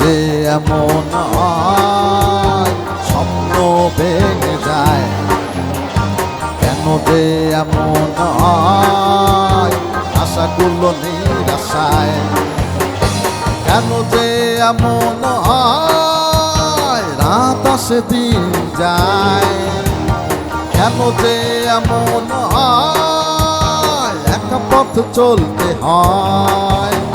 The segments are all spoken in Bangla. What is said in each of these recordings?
যে এমন স্বপ্ন ভেঙে যায়। কেন যে এমন হয়, আশাগুলো নিরাশায়। কেন যে এমন রাত আসে দিন যায়। কেন যে এমন হয় পথ চলতে হয়।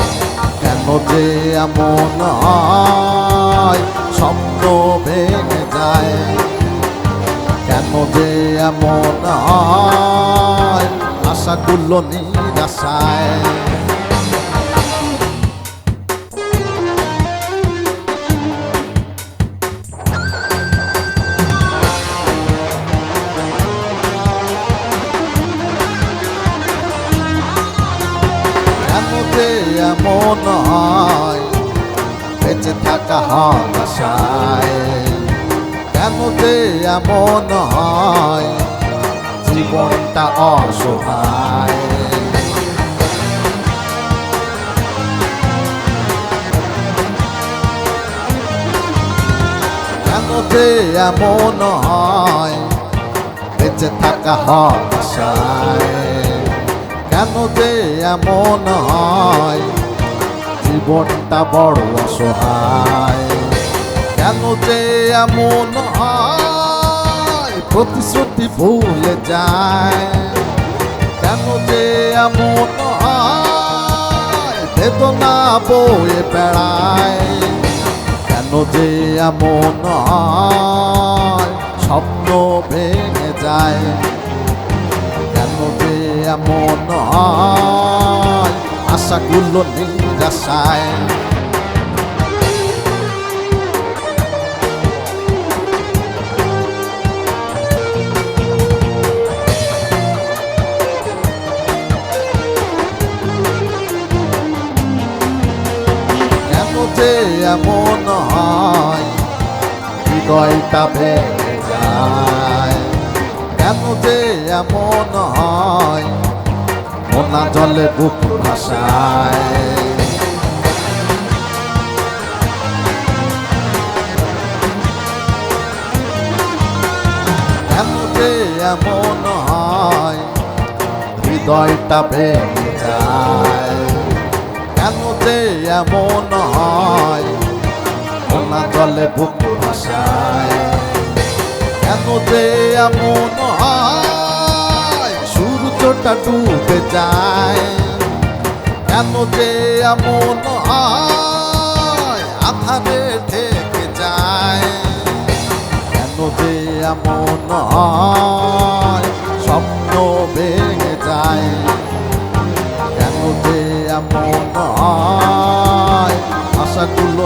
যে এমন হয় স্বপ্ন ভেঙে যায়। কেন যে এমন হয় আশাগুলো নিরাশায়। এমন হয় বেঁচে থাকা হতাশায় কেন যে এমন হয়, জীবনটা অসহায়। কেন যে এমন হয়, বেঁচে থাকা হতাশায় কেন যে এমন হয় জীবনটা বড় অসহায়। কেন যে এমন হয়, প্রতিশ্রুতি ভুলে যায়। কেন যে এমন হয়, বেদনা বয়ে বেড়ায়। কেন যে এমন হয়, স্বপ্ন ভেঙে যায়। কেন যে এমন হয়, আশাগুলো নিরাশায় কেন যে এমন হয় হৃদয়টা এমন হয় জলে বুক ভাসায়। যে এমন হয়, হৃদয়টা ভেঙে যায়। কেন যে এমন হয়, মোনা জলে বুক ভাসায়। কেন যে এমন হয়, সূর্যটা ডুবে যায়। কেন যে এমন হয়, আধারে থেকে হয় স্বপ্ন ভেঙে যায়। কেন যে এমন হয়? আশাগুলো